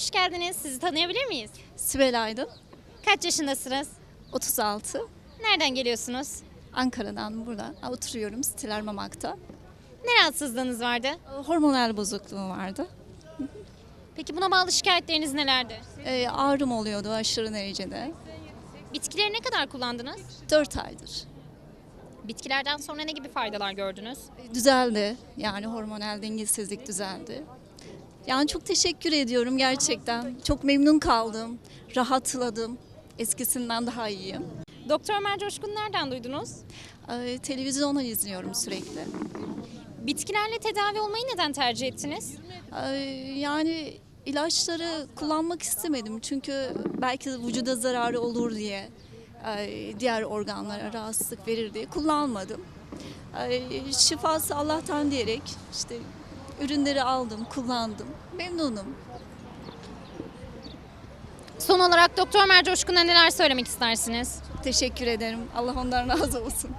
Hoş geldiniz. Sizi tanıyabilir miyiz? Sibel Aydın, Kaç yaşındasınız? 36. Nereden geliyorsunuz? Ankara'dan buradan oturuyorum Stiler Mamak'ta. Ne rahatsızlığınız vardı? Hormonal bozukluğum vardı. Peki buna bağlı şikayetleriniz nelerdi? Ee, ağrım oluyordu aşırı derecede. Bitkileri ne kadar kullandınız? 4 aydır. Bitkilerden sonra ne gibi faydalar gördünüz? Düzeldi. Yani hormonal dengesizlik düzeldi. Yani çok teşekkür ediyorum gerçekten. Çok memnun kaldım. Rahatladım. Eskisinden daha iyiyim. Doktor Ömer Coşkun nereden duydunuz? Ee, televizyondan izliyorum sürekli. Bitkilerle tedavi olmayı neden tercih ettiniz? Ee, yani ilaçları kullanmak istemedim çünkü belki vücuda zararı olur diye diğer organlara rahatsızlık verir diye kullanmadım. Şifası Allah'tan diyerek işte ürünleri aldım, kullandım. Memnunum. Son olarak Doktor Ömer Coşkun'a neler söylemek istersiniz? Teşekkür ederim. Allah ondan razı olsun.